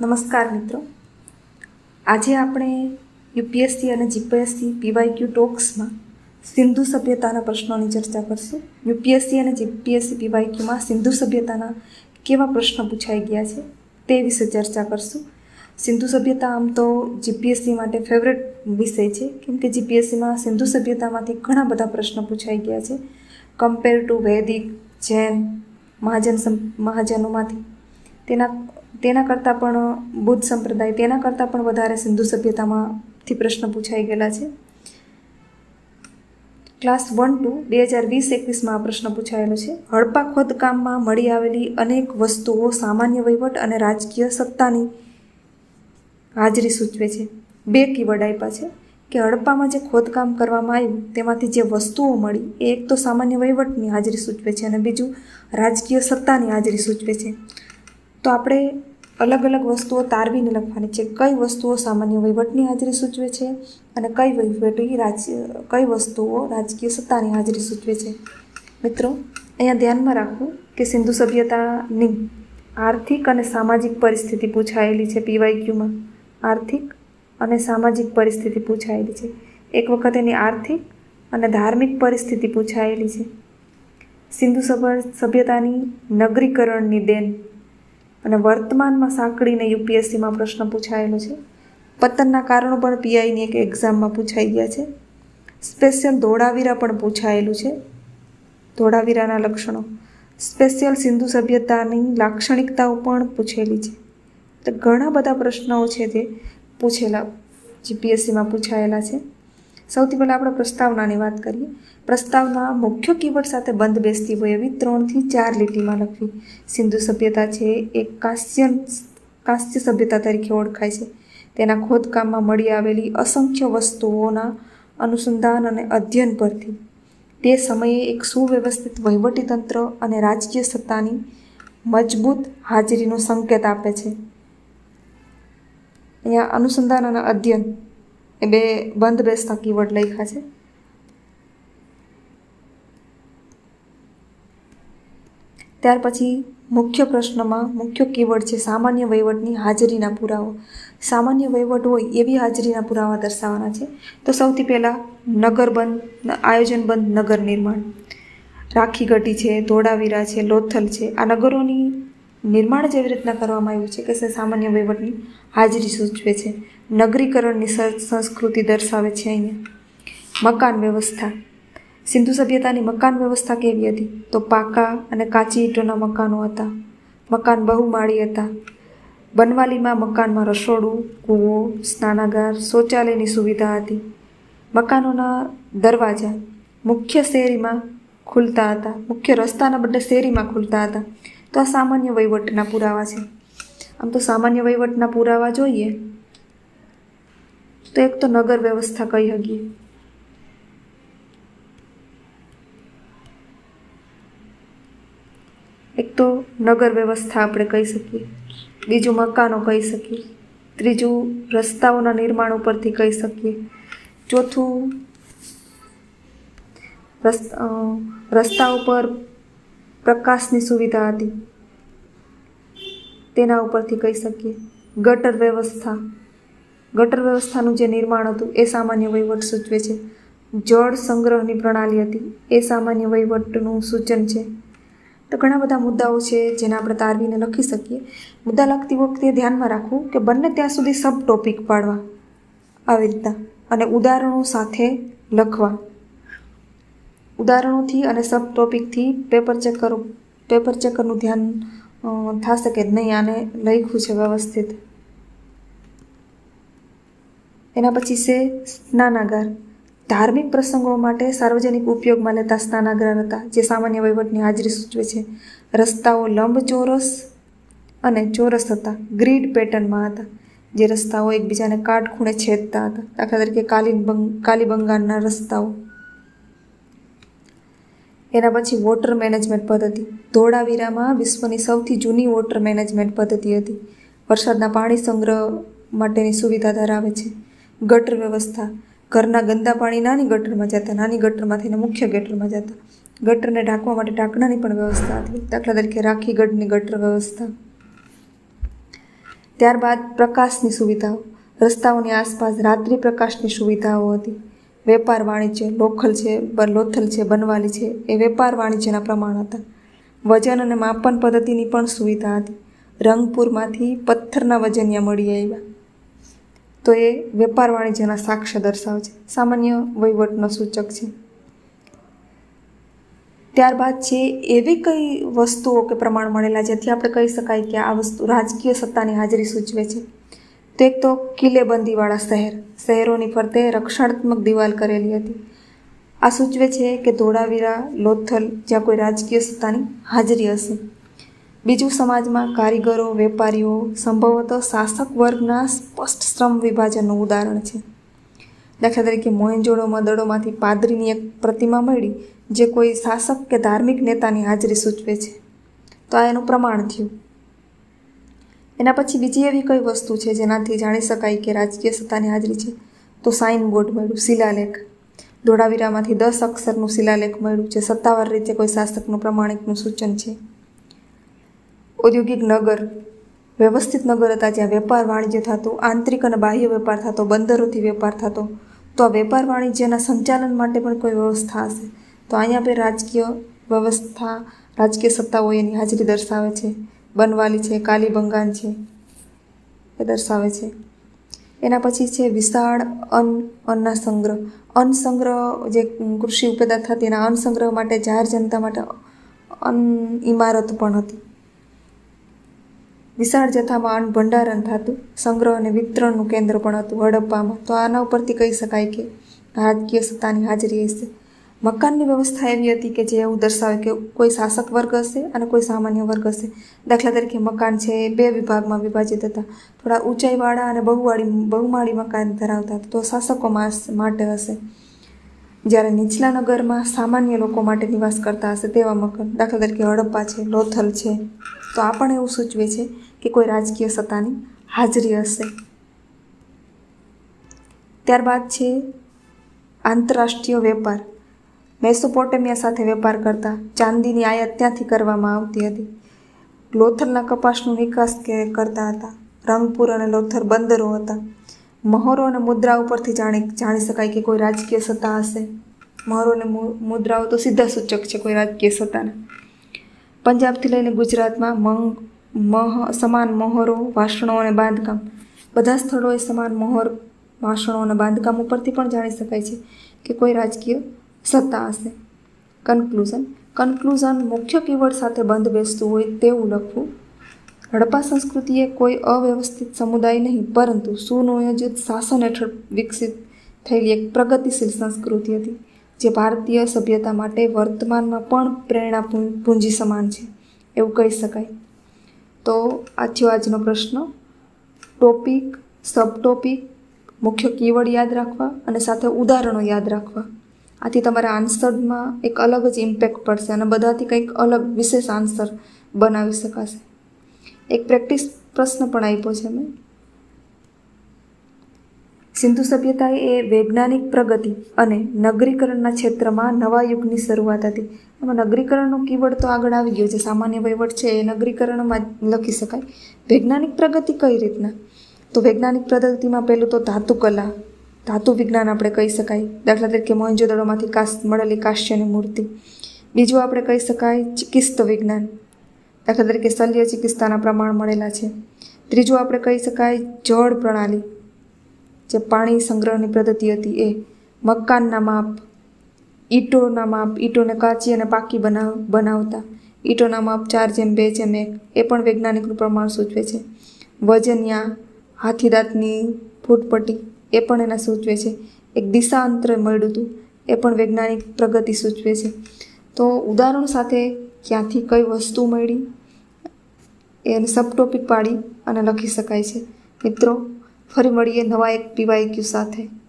નમસ્કાર મિત્રો. આજે આપણે યુપીએસસી અને જીપીએસસી પીવાયક્યુ ટોક્સમાં સિંધુ સભ્યતાના પ્રશ્નોની ચર્ચા કરશું. યુપીએસસી અને જીપીએસસી પીવાયક્યુમાં સિંધુ સભ્યતાના કેવા પ્રશ્નો પૂછાઈ ગયા છે તે વિશે ચર્ચા કરશું. સિંધુ સભ્યતા આમ તો જીપીએસસી માટે ફેવરેટ વિષય છે, કેમ કે જીપીએસસીમાં સિંધુ સભ્યતામાંથી ઘણા બધા પ્રશ્નો પૂછાઈ ગયા છે. કમ્પેર ટુ વૈદિક જૈન મહાજન મહાજનોમાંથી તેના તેના કરતાં પણ બુદ્ધ સંપ્રદાય, તેના કરતાં પણ વધારે સિંધુ સભ્યતામાંથી પ્રશ્ન પૂછાઈ ગયેલા છે. ક્લાસ વન ટુ બે હજાર વીસ એકવીસમાં આ પ્રશ્ન પૂછાયેલો છે. હડપા ખોદકામમાં મળી આવેલી અનેક વસ્તુઓ સામાન્ય વહીવટ અને રાજકીય સત્તાની હાજરી સૂચવે છે. બે કીવર્ડ આપ્યા છે કે હડપ્પામાં જે ખોદકામ કરવામાં આવ્યું, તેમાંથી જે વસ્તુઓ મળી, એ એક તો સામાન્ય વહીવટની હાજરી સૂચવે છે અને બીજું રાજકીય સત્તાની હાજરી સૂચવે છે. તો આપણે અલગ અલગ વસ્તુઓ તારવીને લખવાની છે. કઈ વસ્તુઓ સામાન્ય વહીવટની હાજરી સૂચવે છે અને કઈ વહીવટી રાજ્ય કઈ વસ્તુઓ રાજકીય સત્તાની હાજરી સૂચવે છે. મિત્રો, અહીંયા ધ્યાનમાં રાખવું કે સિંધુ સભ્યતાની આર્થિક અને સામાજિક પરિસ્થિતિ પૂછાયેલી છે પીવાય ક્યુમાં આર્થિક અને સામાજિક પરિસ્થિતિ પૂછાયેલી છે. એક વખત એની આર્થિક અને ધાર્મિક પરિસ્થિતિ પૂછાયેલી છે. સિંધુ સભ, સભ્યતાની નગરીકરણની દેન અને વર્તમાનમાં સાંકળીને યુપીએસસીમાં પ્રશ્ન પૂછાયેલો છે. પતનના કારણો પણ પીઆઈની એક એક્ઝામમાં પૂછાઈ ગયા છે. સ્પેશિયલ ધોળાવીરા પણ પૂછાયેલું છે. ધોળાવીરાના લક્ષણો. સ્પેશિયલ સિંધુ સભ્યતાની લાક્ષણિકતાઓ પણ પૂછેલી છે. તો ઘણા બધા પ્રશ્નો છે તે પૂછેલા, જીપીએસસીમાં પૂછાયેલા છે. સૌથી પહેલાં આપણે પ્રસ્તાવનાની વાત કરીએ. પ્રસ્તાવના મુખ્ય કીવર્ડ સાથે બંધ બેસતી હોય એવી ત્રણથી ચાર લીટીમાં લખવી. સિંધુ સભ્યતા છે એ કાશ્યન કાશ્ય સભ્યતા તરીકે ઓળખાય છે. તેના ખોદકામમાં મળી આવેલી અસંખ્ય વસ્તુઓના અનુસંધાન અને અધ્યયન પરથી. તે સમયે એક સુવ્યવસ્થિત વહીવટીતંત્ર અને રાજકીય સત્તાની મજબૂત હાજરીનો સંકેત આપે છે. અહીંયા અનુસંધાન અને અધ્યયન. એ બે બંધ બેસતા કીવર્ડ લખ્યા છે. ત્યાર પછી મુખ્ય પ્રશ્નમાં મુખ્ય કીવર્ડ છે સામાન્ય વહીવટની હાજરીના પુરાવો. સામાન્ય વહીવટ હોય એવી હાજરીના પુરાવા દર્શાવવાના છે. તો સૌથી પહેલાં નગરબંધ આયોજનબંધ નગર નિર્માણ. રાખી ગઢી છે, ધોળાવીરા છે, લોથલ છે. આ નગરોની નિર્માણ જેવી રીતના કરવામાં આવ્યું છે કે સામાન્ય વહીવટની હાજરી સૂચવે છે. નગરીકરણની સંસ્કૃતિ દર્શાવે છે અહીંયા. મકાન વ્યવસ્થા. સિંધુ સભ્યતાની મકાન વ્યવસ્થા કેવી હતી? તો પાકા અને કાચી ઈંટોના મકાનો હતા. મકાન બહુમાળી હતા. બનવાલીમાં મકાનમાં રસોડું, કૂવો, સ્નાનાગાર, શૌચાલયની સુવિધા હતી. મકાનોના દરવાજા મુખ્ય શેરીમાં ખુલતા હતા. મુખ્ય રસ્તાના બદલે શેરીમાં ખુલતા હતા. તો આ સામાન્ય વહીવટના પુરાવા છે. આમ તો સામાન્ય વહીવટના પુરાવા જોઈએ. તો એક તો નગર વ્યવસ્થા કહી શકીએ એક તો નગર વ્યવસ્થા આપણે કહી શકીએ. બીજું મકાનો કહી શકીએ. ત્રીજું રસ્તાઓના નિર્માણ ઉપરથી કહી શકીએ. ચોથું રસ્તા ઉપર પ્રકાશની સુવિધા હતી. તેના ઉપરથી કહી શકીએ, ગટર વ્યવસ્થા. ગટર વ્યવસ્થાનું જે નિર્માણ હતું, એ સામાન્ય વહીવટ સૂચવે છે. જળ સંગ્રહની પ્રણાલી હતી, એ સામાન્ય વહીવટનું સૂચન છે. તો ઘણા બધા મુદ્દાઓ છે, જેને આપણે તારવીને લખી શકીએ. મુદ્દા લખતી વખતે ધ્યાનમાં રાખવું કે બંને ત્યાં સુધી સબ ટોપિક પાડવા. આવી રીતના. અને ઉદાહરણો સાથે લખવા. ઉદાહરણોથી અને સબ ટોપિકથી પેપર ચેકર, પેપર ચેકરનું ધ્યાન થશે કે નહીં આને લખ્યું છે વ્યવસ્થિત. એના પછી છે સ્નાનાગાર. ધાર્મિક પ્રસંગો માટે સાર્વજનિક ઉપયોગમાં લેતા સ્નાનાગાર હતા, જે સામાન્ય વહીવટની હાજરી સૂચવે છે. રસ્તાઓ લંબચોરસ અને ચોરસ હતા, ગ્રીડ પેટર્નમાં હતા, જે રસ્તાઓ એકબીજાને કાટખૂણે છેદતા હતા. દાખલા તરીકે કાલીબંગ કાલીબંગાળના રસ્તાઓ. એના પછી વોટર મેનેજમેન્ટ પદ્ધતિ. ધોળાવીરામાં વિશ્વની સૌથી જૂની વોટર મેનેજમેન્ટ પદ્ધતિ હતી. વરસાદના પાણી સંગ્રહ માટેની સુવિધા ધરાવે છે. ગટર વ્યવસ્થા. ઘરના ગંદા પાણી નાની ગટરમાં જતા, નાની ગટરમાંથી મુખ્ય ગટરમાં જતા. ગટરને ઢાંકવા માટે ઢાંકણાની પણ વ્યવસ્થા હતી. દાખલા તરીકે રાખી ગઢની ગટર વ્યવસ્થા. ત્યારબાદ પ્રકાશની સુવિધાઓ. રસ્તાઓની આસપાસ રાત્રિ પ્રકાશની સુવિધાઓ હતી. વેપાર વાણિજ્ય લોખલ છે લોથલ છે, બનવાલી છે, એ વેપાર વાણિજ્યના પ્રમાણ હતા. વજન અને માપન પદ્ધતિની પણ સુવિધા હતી. રંગપુરમાંથી પથ્થરના વજનિયા મળી આવ્યા. તો એ વેપાર વાણિજ્યના સાક્ષ્ય દર્શાવે છે સામાન્ય વહીવટનો સૂચક છે. ત્યારબાદ છે, એવી કઈ વસ્તુઓ કે પ્રમાણ મળેલા જેથી આપણે કહી શકાય કે આ વસ્તુ રાજકીય સત્તાની હાજરી સૂચવે છે? તો એક તો કિલ્લેબંધીવાળા શહેર, શહેરોની ફરતે રક્ષણાત્મક દિવાલ કરેલી હતી. આ સૂચવે છે કે ધોળાવીરા, લોથલ જ્યાં કોઈ રાજકીય સત્તાની હાજરી હશે. બીજું સમાજમાં કારીગરો, વેપારીઓ, સંભવતઃ શાસક વર્ગના સ્પષ્ટ શ્રમ વિભાજનનું ઉદાહરણ છે. દાખલા તરીકે મોહેંજોડોમાં દડોમાંથી પાદરીની એક પ્રતિમા મળી, જે કોઈ શાસક કે ધાર્મિક નેતાની હાજરી સૂચવે છે. તો આ એનું પ્રમાણ થયું. એના પછી બીજી એવી કઈ વસ્તુ છે જેનાથી જાણી શકાય કે રાજકીય સત્તાની હાજરી છે? તો સાઇન બોર્ડ મળ્યું, શિલાલેખ. ધોળાવીરામાંથી દસ અક્ષરનું શિલાલેખ મળ્યું, જે સત્તાવાર રીતે કોઈ શાસકનું પ્રમાણિકનું સૂચન છે. ઔદ્યોગિક નગર. વ્યવસ્થિત નગર હતા જ્યાં વેપાર વાણિજ્ય થતું, આંતરિક અને બાહ્ય વેપાર થતો, બંદરોથી વેપાર થતો. તો આ વેપાર વાણિજ્યના સંચાલન માટે પણ કોઈ વ્યવસ્થા હશે? તો અહીંયા આપણે રાજકીય વ્યવસ્થા, રાજકીય સત્તાઓ એની હાજરી દર્શાવે છે. બનવાલી છે કાલીબંગાન છે, એ દર્શાવે છે. એના પછી છે વિશાળ અન્ન, અન્નના સંગ્રહ. અન્ન સંગ્રહ જે કૃષિ ઉપેદા થતી એના અન્ન સંગ્રહ માટે જાહેર જનતા માટે અન્ન ઇમારત પણ હતી. વિશાળ જથ્થામાં અન્ન ભંડારણ થતું, સંગ્રહ અને વિતરણનું કેન્દ્ર પણ હતું હડપ્પામાં. તો આના ઉપરથી કહી શકાય કે રાજકીય સત્તાની હાજરી હશે. મકાનની વ્યવસ્થા એવી હતી કે જે એવું દર્શાવે કે કોઈ શાસક વર્ગ હશે અને કોઈ સામાન્ય વર્ગ હશે. દાખલા તરીકે મકાન છે એ બે વિભાગમાં વિભાજિત હતા. થોડા ઊંચાઈવાળા અને બહુવાળી, બહુમાળી મકાન ધરાવતા તો શાસકો માટે હશે. જ્યારે નીચલા નગરમાં સામાન્ય લોકો માટે નિવાસ કરતા હશે તેવા મકાન. દાખલા તરીકે હડપ્પા છે, લોથલ છે. તો આ પણ એવું સૂચવે છે કે કોઈ રાજકીય સત્તાની હાજરી હશે. ત્યારબાદ છે આંતરરાષ્ટ્રીય વેપાર. મેસોપોટેમિયા સાથે વેપાર કરતા ચાંદીની આયાત ત્યાંથી કરવામાં આવતી હતી. લોથરના કપાસનો નિકાસ કે કરતા હતા. રંગપુર અને લોથર બંદરો હતા. મહોરો અને મુદ્રા ઉપરથી જાણી જાણી શકાય કે કોઈ રાજકીય સત્તા હશે. મહોરો અને મુદ્રાઓ તો સીધા સૂચક છે કોઈ રાજકીય સત્તાના. પંજાબથી લઈને ગુજરાતમાં મંગ મહ સમાન મહોરો, વાસણો અને બાંધકામ. બધા સ્થળોએ સમાન મહોર, વાસણો અને બાંધકામ ઉપરથી પણ જાણી શકાય છે કે કોઈ રાજકીય સત્તા હશે કન્ક્લુઝન કન્ક્લુઝન મુખ્ય કીવર્ડ સાથે બંધ બેસતું હોય તેવું લખવું. હડપ્પા સંસ્કૃતિએ કોઈ અવ્યવસ્થિત સમુદાય નહીં, પરંતુ સુનિયોજિત શાસન હેઠળ વિકસિત થયેલી એક પ્રગતિશીલ સંસ્કૃતિ હતી, જે ભારતીય સભ્યતા માટે વર્તમાનમાં પણ પ્રેરણા પૂંજી સમાન છે, એવું કહી શકાય. તો આ થયો આજનો પ્રશ્ન. ટોપિક સબ ટોપિક મુખ્ય કીવર્ડ યાદ રાખવા અને સાથે ઉદાહરણો યાદ રાખવા. આથી તમારા આન્સરમાં એક અલગ જ ઇમ્પેક્ટ પડશે અને બધાથી કંઈક અલગ વિશેષ આન્સર બનાવી શકાશે. એક પ્રેક્ટિસ પ્રશ્ન પણ આપ્યો છે મેં. સિંધુ સભ્યતા એ વૈજ્ઞાનિક પ્રગતિ અને નગરીકરણના ક્ષેત્રમાં નવા યુગની શરૂઆત હતી. એમાં નગરીકરણનો કીવર્ડ તો આગળ આવી ગયો છે. સામાન્ય વહીવટ છે એ નગરીકરણમાં લખી શકાય. વૈજ્ઞાનિક પ્રગતિ કઈ રીતના? તો વૈજ્ઞાનિક પ્રગતિમાં પહેલું તો ધાતુ કલા ધાતુ વિજ્ઞાન આપણે કહી શકાય. દાખલા તરીકે મોહેંજોદડોમાંથી કાશ મળેલી કાશ્યની મૂર્તિ. બીજું આપણે કહી શકાય ચિકિત્સક વિજ્ઞાન. દાખલા તરીકે શલ્ય ચિકિત્સાના પ્રમાણ મળેલા છે. ત્રીજું આપણે કહી શકાય જળ પ્રણાલી, જે પાણી સંગ્રહની પદ્ધતિ હતી એ. મકાનના માપ, ઈંટોના માપ, ઈંટોને કાચી અને પાકી બનાવ બનાવતા. ઈંટોના માપ ચાર જેમ બે જેમ એક. એ પણ વૈજ્ઞાનિકનું પ્રમાણ સૂચવે છે. વજનિયા, હાથીદાંતની ફૂટપટ્ટી એ પણ એના સૂચવે છે. એક દિશાંતર મળ્યું હતું, એ પણ વૈજ્ઞાનિક પ્રગતિ સૂચવે છે. તો ઉદાહરણ સાથે ક્યાંથી કઈ વસ્તુ મળી, એને સબ ટોપિક પાડી અને લખી શકાય છે. મિત્રો, ફરી મળીએ નવા એક પીવાય ક્યુ સાથે.